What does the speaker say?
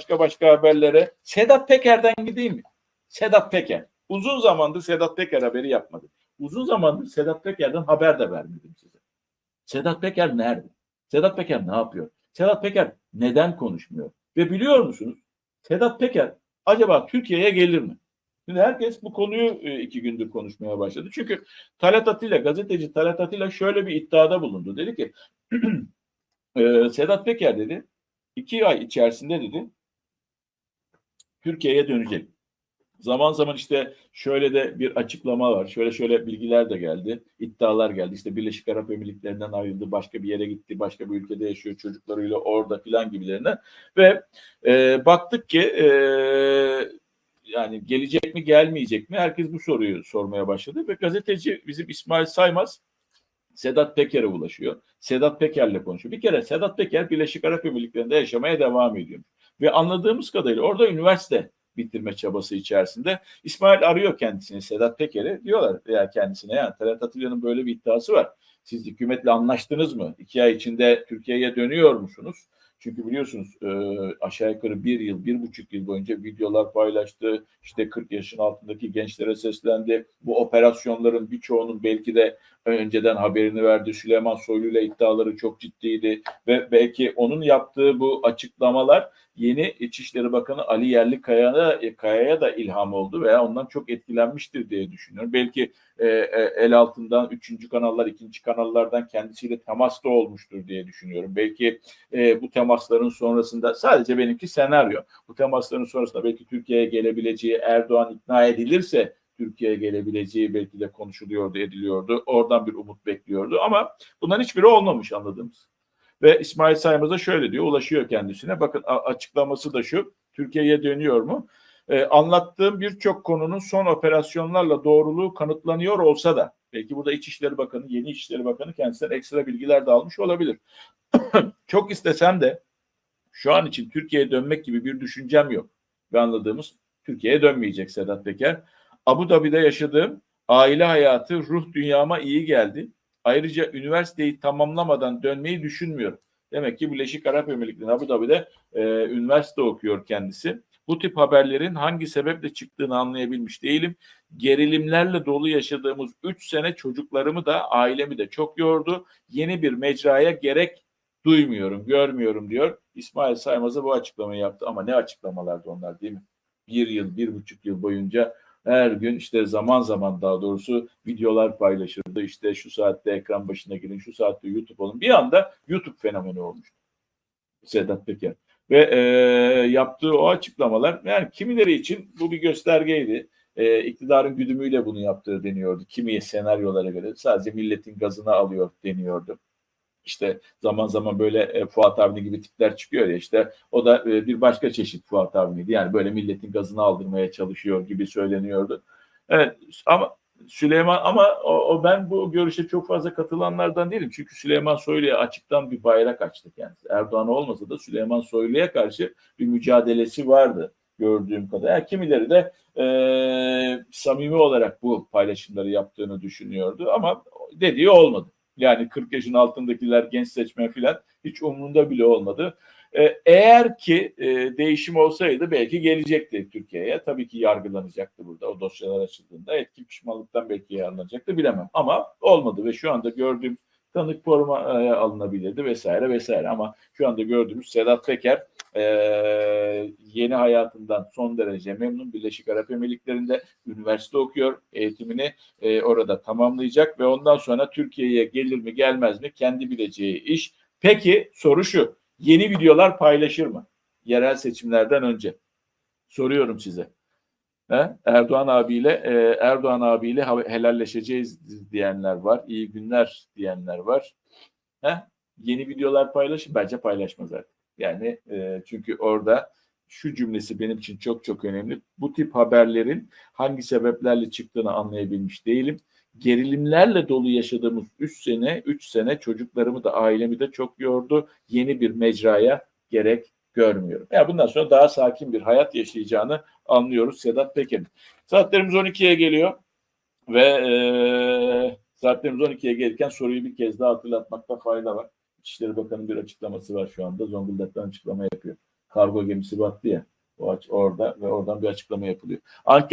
başka başka haberlere. Sedat Peker'den gideyim mi? Sedat Peker. Uzun zamandır Sedat Peker haberi yapmadık. Uzun zamandır Sedat Peker'den haber de vermedim size. Sedat Peker nerede? Sedat Peker ne yapıyor? Sedat Peker neden konuşmuyor? Ve biliyor musunuz? Sedat Peker acaba Türkiye'ye gelir mi? Şimdi herkes bu konuyu e, iki gündür konuşmaya başladı. Çünkü Talat Atilla, gazeteci Talat Atilla şöyle bir iddiada bulundu. Dedi ki e, Sedat Peker dedi iki ay içerisinde dedi Türkiye'ye dönecek. Zaman zaman işte şöyle de bir açıklama var. Şöyle şöyle bilgiler de geldi. iddialar geldi. İşte Birleşik Arap Emirlikleri'nden ayrıldı. Başka bir yere gitti. Başka bir ülkede yaşıyor. Çocuklarıyla orada filan gibilerinden. Ve e, baktık ki e, yani gelecek mi gelmeyecek mi? Herkes bu soruyu sormaya başladı. Ve gazeteci bizim İsmail Saymaz Sedat Peker'e ulaşıyor. Sedat Peker'le konuşuyor. Bir kere Sedat Peker Birleşik Arap Emirlikleri'nde yaşamaya devam ediyor. Ve anladığımız kadarıyla orada üniversite bitirme çabası içerisinde. İsmail arıyor kendisini Sedat Peker'i. Diyorlar veya kendisine yani Talat Atilla'nın böyle bir iddiası var. Siz hükümetle anlaştınız mı? İki ay içinde Türkiye'ye dönüyor musunuz? Çünkü biliyorsunuz e, aşağı yukarı bir yıl, bir buçuk yıl boyunca videolar paylaştı. İşte 40 yaşın altındaki gençlere seslendi. Bu operasyonların birçoğunun belki de önceden haberini verdi. Süleyman Soylu ile iddiaları çok ciddiydi. Ve belki onun yaptığı bu açıklamalar yeni İçişleri Bakanı Ali Yerlikaya'ya Kaya'ya da ilham oldu veya ondan çok etkilenmiştir diye düşünüyorum. Belki e, e, el altından üçüncü kanallar, ikinci kanallardan kendisiyle temasta olmuştur diye düşünüyorum. Belki e, bu temasların sonrasında sadece benimki senaryo. Bu temasların sonrasında belki Türkiye'ye gelebileceği Erdoğan ikna edilirse Türkiye'ye gelebileceği belki de konuşuluyordu, ediliyordu. Oradan bir umut bekliyordu ama bunların hiçbiri olmamış anladığımız. Ve İsmail Saymaz'a şöyle diyor, ulaşıyor kendisine. Bakın açıklaması da şu, Türkiye'ye dönüyor mu? Ee, anlattığım birçok konunun son operasyonlarla doğruluğu kanıtlanıyor olsa da, belki burada İçişleri Bakanı, yeni İçişleri Bakanı kendisinden ekstra bilgiler de almış olabilir. Çok istesem de şu an için Türkiye'ye dönmek gibi bir düşüncem yok. Ve anladığımız Türkiye'ye dönmeyecek Sedat Peker. Abu Dhabi'de yaşadığım aile hayatı ruh dünyama iyi geldi. Ayrıca üniversiteyi tamamlamadan dönmeyi düşünmüyorum. Demek ki Birleşik Arap Emirlikleri'nin Abu Dhabi'de e, üniversite okuyor kendisi. Bu tip haberlerin hangi sebeple çıktığını anlayabilmiş değilim. Gerilimlerle dolu yaşadığımız 3 sene çocuklarımı da ailemi de çok yordu. Yeni bir mecraya gerek duymuyorum, görmüyorum diyor. İsmail Saymaz'a bu açıklamayı yaptı ama ne açıklamalardı onlar değil mi? Bir yıl, bir buçuk yıl boyunca her gün işte zaman zaman daha doğrusu videolar paylaşırdı. İşte şu saatte ekran başına girin, şu saatte YouTube olun. Bir anda YouTube fenomeni olmuştu. Sedat Peker. Ve e, yaptığı o açıklamalar yani kimileri için bu bir göstergeydi. E, iktidarın güdümüyle bunu yaptığı deniyordu. Kimi senaryolara göre sadece milletin gazını alıyor deniyordu. İşte zaman zaman böyle e, Fuat Avni gibi tipler çıkıyor ya işte o da e, bir başka çeşit Fuat Avni'ydi. Yani böyle milletin gazını aldırmaya çalışıyor gibi söyleniyordu. Evet ama Süleyman ama o, o ben bu görüşe çok fazla katılanlardan değilim. Çünkü Süleyman Soylu'ya açıktan bir bayrak açtı kendisi. Erdoğan olmasa da Süleyman Soylu'ya karşı bir mücadelesi vardı gördüğüm kadar. Yani kimileri de e, samimi olarak bu paylaşımları yaptığını düşünüyordu ama dediği olmadı. Yani 40 yaşın altındakiler genç seçmen filan hiç umurunda bile olmadı. Ee, eğer ki e, değişim olsaydı belki gelecekti Türkiye'ye. Tabii ki yargılanacaktı burada o dosyalar açıldığında. Etki pişmanlıktan belki yargılanacaktı bilemem. Ama olmadı ve şu anda gördüğüm tanık korumaya alınabilirdi vesaire vesaire. Ama şu anda gördüğümüz Sedat Peker e, yeni hayatından son derece memnun. Birleşik Arap Emirlikleri'nde üniversite okuyor. Eğitimini e, orada tamamlayacak ve ondan sonra Türkiye'ye gelir mi gelmez mi kendi bileceği iş. Peki soru şu. Yeni videolar paylaşır mı? Yerel seçimlerden önce. Soruyorum size. He? Erdoğan abiyle e, Erdoğan abiyle helalleşeceğiz diyenler var. İyi günler diyenler var. He? Yeni videolar paylaşır. Bence paylaşmaz artık. Yani e, çünkü orada şu cümlesi benim için çok çok önemli. Bu tip haberlerin hangi sebeplerle çıktığını anlayabilmiş değilim. Gerilimlerle dolu yaşadığımız 3 sene, 3 sene çocuklarımı da ailemi de çok yordu. Yeni bir mecraya gerek görmüyorum. Yani bundan sonra daha sakin bir hayat yaşayacağını anlıyoruz Sedat Peker'in. Saatlerimiz 12'ye geliyor ve e, saatlerimiz 12'ye gelirken soruyu bir kez daha hatırlatmakta fayda var. İçişleri Bakanı'nın bir açıklaması var şu anda. Zonguldak'tan açıklama yapıyor. kargo gemisi battı ya. O aç orada ve oradan bir açıklama yapılıyor. Anket